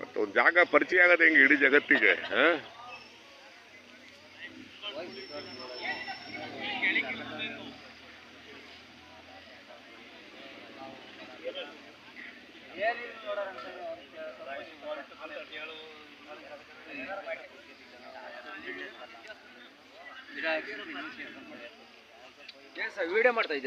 ಮತ್ತೆ ಒಂದು ಜಾಗ ಪರಿಚಯ ಆಗದೆ ಹೆಂಗೆ ಇಡೀ ಜಗತ್ತಿಗೆ ವಿಡಿಯೋ ಮಾಡ್ತಾ ಏನ್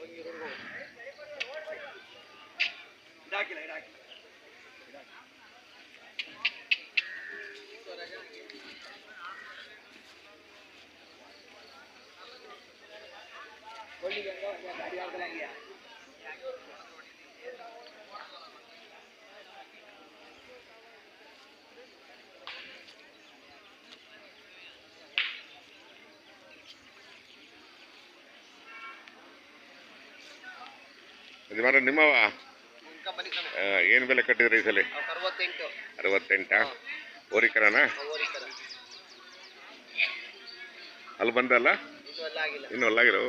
ವಿಡಿಯೋ ಮಾಡ್ತಾ ಇದ್ದೀರಾ ಹ್ಮ್ ಯಜಮಾನ ನಿಮ್ಮವ ಏನ್ ಬೆಲೆ ಕಟ್ಟಿದ್ರಿ ಈ ಸಲ? ಅರವತ್ತೆಂಟಾ. ಓರಿಕರನ ಅಲ್ಲಿ ಬಂದಲ್ಲ? ಇನ್ನು ಅಲ್ಲಾಗಿರೋ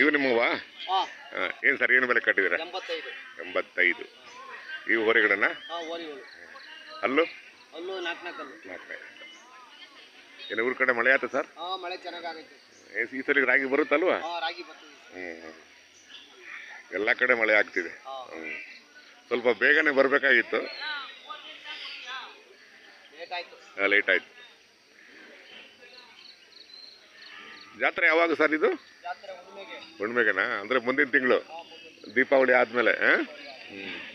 ಇವು ನಿಮ್ಮವಾ ಹಾಂ. ಏನು ಸರ್ ಏನು ಬೆಲೆ ಕಟ್ಟಿದ್ದೀರಾ? ಎಂಬತ್ತೈದು. ಈ ಇವು ಹೊರಗಡೆನ ಹಾಂ ಓರಿಗಳು ಅಲ್ಲೂ ಏನು ಊರ ಕಡೆ ಮಳೆ ಆಯ್ತು ಸರ್? ಈ ಸಲ ರಾಗಿ ಬರುತ್ತಲ್ವಾ? ಹ್ಞೂ ಎಲ್ಲ ಕಡೆ ಮಳೆ ಆಗ್ತಿದೆ. ಸ್ವಲ್ಪ ಬೇಗನೆ ಬರಬೇಕಾಗಿತ್ತು. ಲೇಟ್ ಆಯ್ತು. ಜಾತ್ರೆ ಯಾವಾಗ ಸರ್ ಇದು? ಹುಣ್ಮೆಗೆನಾ? ಅಂದ್ರೆ ಮುಂದಿನ ತಿಂಗಳು. ಹಾಂ? ಮುಂದಿನ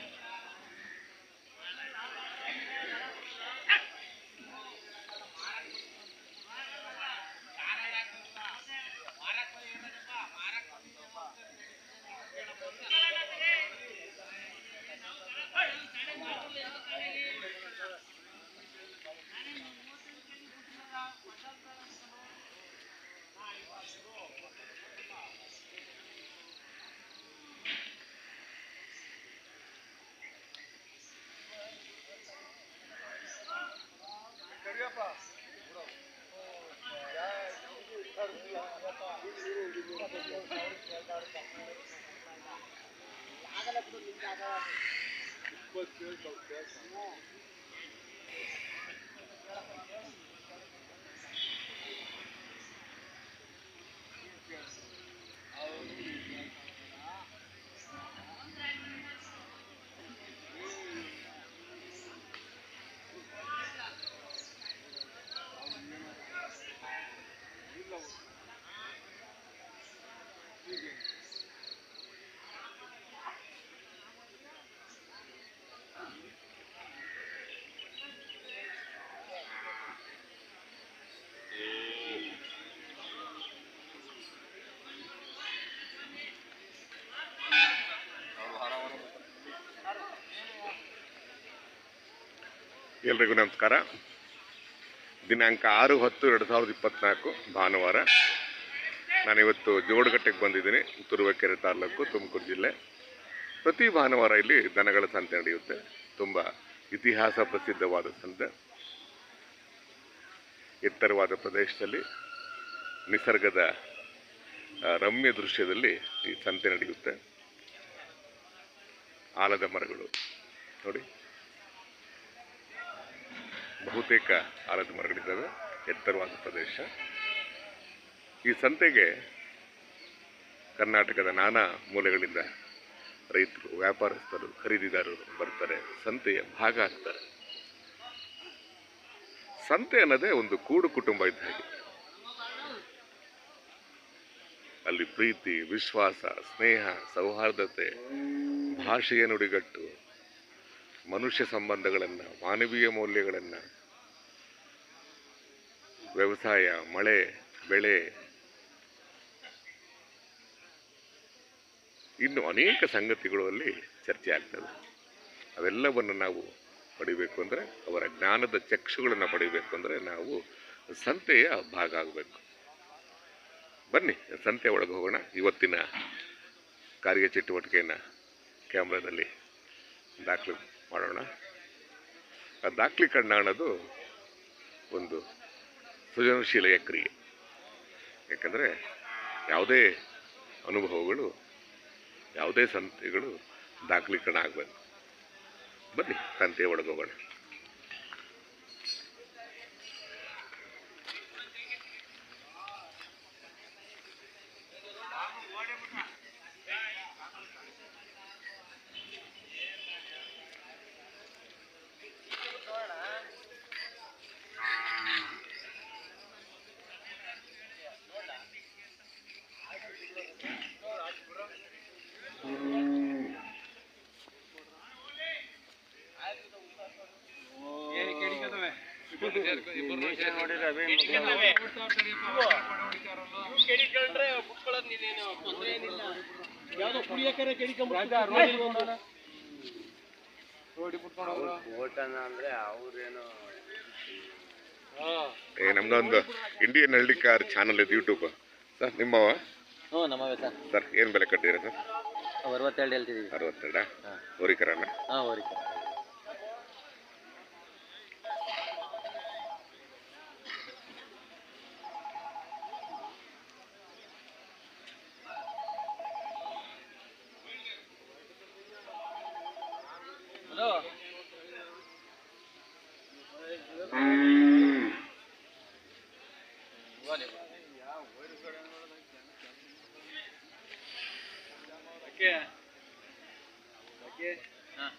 ದೀಪಾವಳಿ ಆದ್ಮೇಲೆ ಆ? ಹ್ಮ್ ಎಲ್ರಿಗೂ ನಮಸ್ಕಾರ. ದಿನಾಂಕ ಆರು ಹತ್ತು ಎರಡು ಸಾವಿರದ ಇಪ್ಪತ್ನಾಲ್ಕು ಭಾನುವಾರ. ನಾನಿವತ್ತು ಜೋಡಗಟ್ಟೆಗೆ ಬಂದಿದ್ದೀನಿ, ತುರುವೇಕೆರೆ ತಾಲೂಕು ತುಮಕೂರು ಜಿಲ್ಲೆ. ಪ್ರತಿ ಭಾನುವಾರ ಇಲ್ಲಿ ದನಗಳ ಸಂತೆ ನಡೆಯುತ್ತೆ. ತುಂಬ ಇತಿಹಾಸ ಪ್ರಸಿದ್ಧವಾದ ಸಂತೆ. ಎತ್ತರವಾದ ಪ್ರದೇಶದಲ್ಲಿ, ನಿಸರ್ಗದ ರಮ್ಯ ದೃಶ್ಯದಲ್ಲಿ ಈ ಸಂತೆ ನಡೆಯುತ್ತೆ. ಆಲದ ಮರಗಳು, ನೋಡಿ. ಬಹುತೇಕ ಆಲದ ಮರಗಳಿದ್ದಾವೆ ಎತ್ತರವಾದ ಪ್ರದೇಶ. ಈ ಸಂತೆಗೆ ಕರ್ನಾಟಕದ ನಾನಾ ಮೂಲೆಗಳಿಂದ ರೈತರು, ವ್ಯಾಪಾರಸ್ಥರು, ಖರೀದಿದಾರರು ಬರ್ತಾರೆ, ಸಂತೆಯ ಭಾಗ ಆಗ್ತಾರೆ. ಸಂತೆ ಅನ್ನೋದೇ ಒಂದು ಕೂಡು ಕುಟುಂಬ ಇದ್ದ ಹಾಗೆ. ಅಲ್ಲಿ ಪ್ರೀತಿ, ವಿಶ್ವಾಸ, ಸ್ನೇಹ, ಸೌಹಾರ್ದತೆ ಭಾಷೆಯ ನುಡಿಗಟ್ಟು, ಮನುಷ್ಯ ಸಂಬಂಧಗಳನ್ನು, ಮಾನವೀಯ ಮೌಲ್ಯಗಳನ್ನು ವ್ಯವಸಾಯ, ಮಳೆ, ಬೆಳೆ. ಇನ್ನು ಅನೇಕ ಸಂಗತಿಗಳು ಅಲ್ಲಿ ಚರ್ಚೆ ಆಗ್ತದೆ. ಅವೆಲ್ಲವನ್ನು ನಾವು ಪಡಿಬೇಕು ಅಂದರೆ, ಅವರ ಜ್ಞಾನದ ಚಕ್ಷುಗಳನ್ನು ಪಡಿಬೇಕು ಅಂದರೆ ನಾವು ಸಂತೆಯ ಭಾಗ ಆಗಬೇಕು. ಬನ್ನಿ, ಸಂತೆ ಒಳಗೆ ಹೋಗೋಣ. ಇವತ್ತಿನ ಕಾರ್ಯ ಚಟುವಟಿಕೆಯನ್ನು ಕ್ಯಾಮ್ರಾದಲ್ಲಿ ದಾಖಲೆ ಮಾಡೋಣ. ಆ ದಾಖಲೀಕರಣ ಅನ್ನೋದು ಒಂದು ಸೃಜನಶೀಲೆಯ ಕ್ರಿಯೆ. ಯಾಕಂದರೆ ಯಾವುದೇ ಅನುಭವಗಳು ಯಾವುದೇ ಸಂತೆಗಳು ದಾಖಲೀಕರಣ ಆಗಬೇಕು ಬನ್ನಿ ಸಂತೆ ಒಳಗೆ ಹೋಗೋಣ ಯಾವ್ದೋ ಕುಡಿಯಕರೆ ಅಂದ್ರೆ ಅವ್ರೇನು ಏ ನಮ್ದೊಂದು ಇಂಡಿಯನ್ ಹಳ್ಳಿ ಕಾರ್ ಚಾನಲ್ ಇದೆ ಯೂಟ್ಯೂಬ್ ಸರ್ ನಿಮ್ಮವ? ಹ್ಞೂ ನಮ್ಮವೇ ಸರ್. ಸರ್ ಏನು ಬೆಲೆ ಕಟ್ಟಿದ್ದೀರಾ ಸರ್? ಅರವತ್ತೆರಡು ಹೇಳ್ತಿದ್ದೀವಿ. ಅರವತ್ತೆರಡಾ? ಹಾಂ. ಹೋರಿಕರನ? ಹಾಂ ಓಕೆ ಓಕೆ. ಓಕೆ. ಹಾಂ.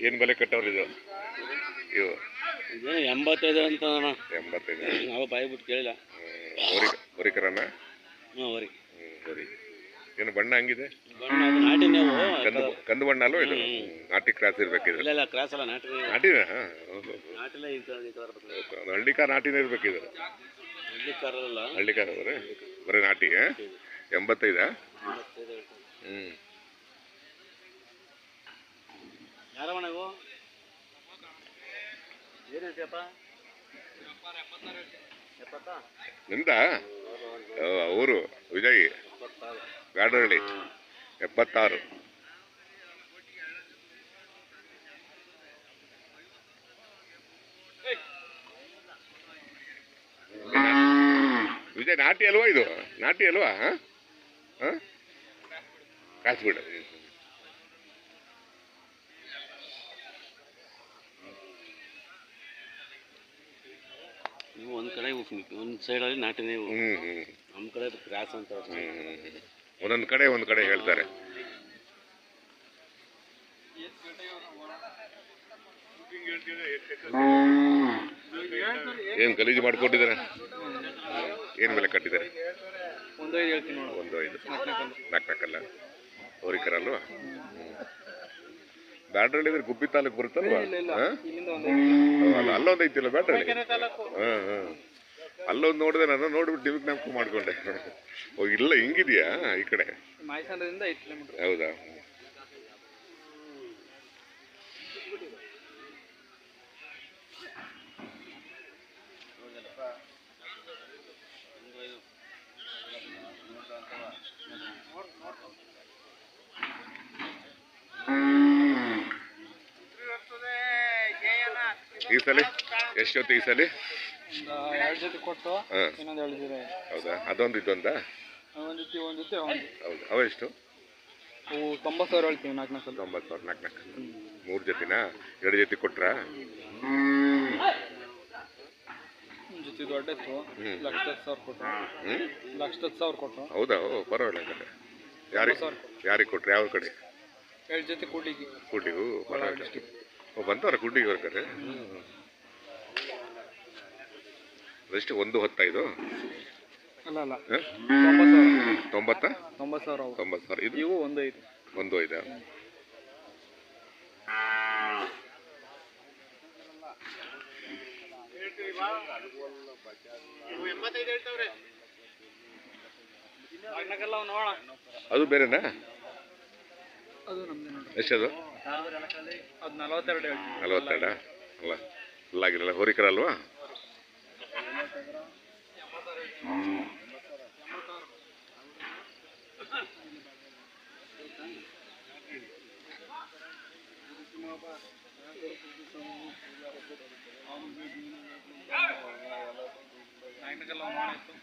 ಏನು ಬೆಲೆ ಕಟ್ಟವ್ರಿ ಇದು? ಇವು. ಇದೇನು ಎಂಬತ್ತೈದು ಅಂತ ಅಣ್ಣ. ಎಂಬತ್ತೈದು. ನಾವು ಬಾಯಿ ಬಿಟ್ಟು ಕೇಳಿಲ್ಲ. ಬರಿ ಹೋರಿಕರನ ಹಾಂ ಅವರಿ ಹ್ಮ್, ಹೋರಿ. ಏನು ಬಣ್ಣ ಹಂಗಿದೆ? ನಾಟಿ ನೀವು ಕಂದು ಕಂದು ಬಣ್ಣ ಅಲ್ವ ಇದು? ನಾಟಿ ಕ್ರಾಸ್ ಇರ್ಬೇಕಿದ್ರೆ ಇಲ್ಲ ಇಲ್ಲ ಕ್ರಾಸ್ ಅಲ್ಲ ನಾಟಿ ನಾಟಿನ? ಹಾಂ ಹೌದು ನಾಟಿಲ್ಲ ಈ ಥರ ಈ ಬರ್ತದೆ ನಾಟಿನೇ ಇರ್ಬೇಕಿದ್ರೆ ಹಳ್ಳಿ ಕಾರಲ್ಲ ಹಳ್ಳಿ ಕಾರ್ ಅವರೇ? ಬರೀ ನಾಟಿ ಆ? ಎಂಬತ್ತೈದಾ? ಹ್ಞೂ ಯಾರವಣ ಇವು ಏನು ಹೇಳ್ತೀಯಪ್ಪ ಎಪ್ಪತ್ತಾ? ನಿಂದ ಅವರು ವಿಜಯ್. ಎಪ್ಪತ್ತಾರು. ಗಾಡಹಳ್ಳಿ ಎಪ್ಪತ್ತಾರು. ವಿಜಯ್ ನಾಟಿ ಅಲ್ವಾ ಇದು? ನಾಟಿ ಅಲ್ವಾ? ಹಾಂ? ಬಿಡು. ಕಾಸ್ಬಿಡ ನೀವು ಒಂದು ಕಡೆ ಒಂದು ಸೈಡಲ್ಲಿ ನಾಟಿನೇ ನಮ್ಮ ಕಡೆ ಕ್ರಾಸ್ ಅಂತ ಒಂದೊಂದು ಕಡೆ ಒಂದು ಕಡೆ ಹೇಳ್ತಾರೆ. ಏನು ಗಲೀಜು ಮಾಡಿಕೊಟ್ಟಿದ್ದಾರೆ? ಏನು ಮೇಲೆ ಕಟ್ಟಿದ್ದಾರೆ? ಒಂದು ಐದು. ನಾಲ್ಕು ನಾಲ್ಕಲ್ಲ ಹೋರಿಕರಲ್ವಾ ಬ್ಯಾಡ್ರಳ್ಳಿ ಅಂದ್ರೆ ಗುಬ್ಬಿ ತಾಲೂಕ್ ಬರುತ್ತಲ್ವಾ? ಅಲ್ಲೊಂದೈತಿಲ್ಲ ಇಲ್ಲ ಹಾ? ಇಲ್ಲಿಂದ ಒಂದು ಅಲ್ಲ ಅಲ್ಲೊಂದು ಐತಿಲ್ಲ ಬ್ಯಾಡ್ರಳ್ಳಿ ಹೊಯ್ಕೆರೆ ತಾಲೂಕು. ಹಾಂ ಹಾಂ. ಅಲ್ಲೊಂದು ನೋಡಿದೆ ನಾನು ನೋಡ್ಬಿಟ್ಟು ನಿಮಗೆ ನಾಲ್ಕು ಮಾಡ್ಕೊಂಡೆ. ಓ ಇಲ್ಲ ಹಿಂಗಿದೆಯಾ ಈ ಕಡೆ? ಹೌದಾ? ಈ ಸಲ ಎಷ್ಟೊತ್ತು ಈ ಸಲ? ಎರಡು ಜೊತೆ ಕೊಟ್ಟು ಇನ್ನೊಂದು ಎರಡು ಜೊತೆ. ಹೌದಾ? ಅದೊಂದು ಇದೊಂದಾ? ಒಂದು ಜೊತೆ ಒಂದು ಜೊತೆ ಒಂದು ಹೌದು. ಅವೆಷ್ಟು ಅವು ತೊಂಬತ್ತು ಸಾವಿರ ಹೇಳ್ತೀವಿ ನಾಲ್ಕು ನಾಲ್ಕು. ತೊಂಬತ್ತು ಸಾವಿರ ನಾಲ್ಕು ನಾಲ್ಕು. ಮೂರು ಜೊತೆನಾ? ಎರಡು ಜೊತೆ ಕೊಟ್ರಾ? ಜೊತೆ ದೊಡ್ಡ ಇತ್ತು ಹ್ಮ್. ಲಕ್ಷದ ಹತ್ತು ಸಾವಿರ ಕೊಟ್ಟು. ಲಕ್ಷದ ಹತ್ತು ಸಾವಿರ ಕೊಟ್ಟು. ಹೌದಾ? ಓ ಪರವಾಗಿಲ್ಲ ಹಂಗಾದ್ರೆ. ಯಾರಿಗೆ ಯಾರಿಗೆ ಕೊಟ್ರಿ? ಯಾವ ಕಡೆ? ಎರಡು ಜೊತೆ ಕೂಡಿಗೆ ಕುಡ್ಡಿಗೂ ಪರವಾಗಿಲ್ಲ. ಓ ಬಂದವರ ಕುಡ್ಡಿಗೆ ಬರ್ತಾರೆ? ಅದೆಷ್ಟು ಒಂದು ಹೊತ್ತೈದು? ಅಲ್ಲ ಅಲ್ಲ. ಹ? ತೊಂಬತ್ತು ತೊಂಬತ್ತಾ ಸಾವಿರ. ತೊಂಬತ್ತು ಸಾವಿರ. ಇದು? ಇವು ಒಂದು ಐದು. ಒಂದು ಐದಾ. ಅದು ಬೇರೆನಾ? ಅದು ಎಷ್ಟದು? ಅದು ನಲವತ್ತೆರಡು ನಲವತ್ತೆರಡ? ಅಲ್ಲ ಅಲ್ಲಾಗಿರಲ್ಲ ಹೋರಿಕರಲ್ವಾ ನಾಲ್ಕಲ್ಲ ನೋಡೋಣ ಇತ್ತು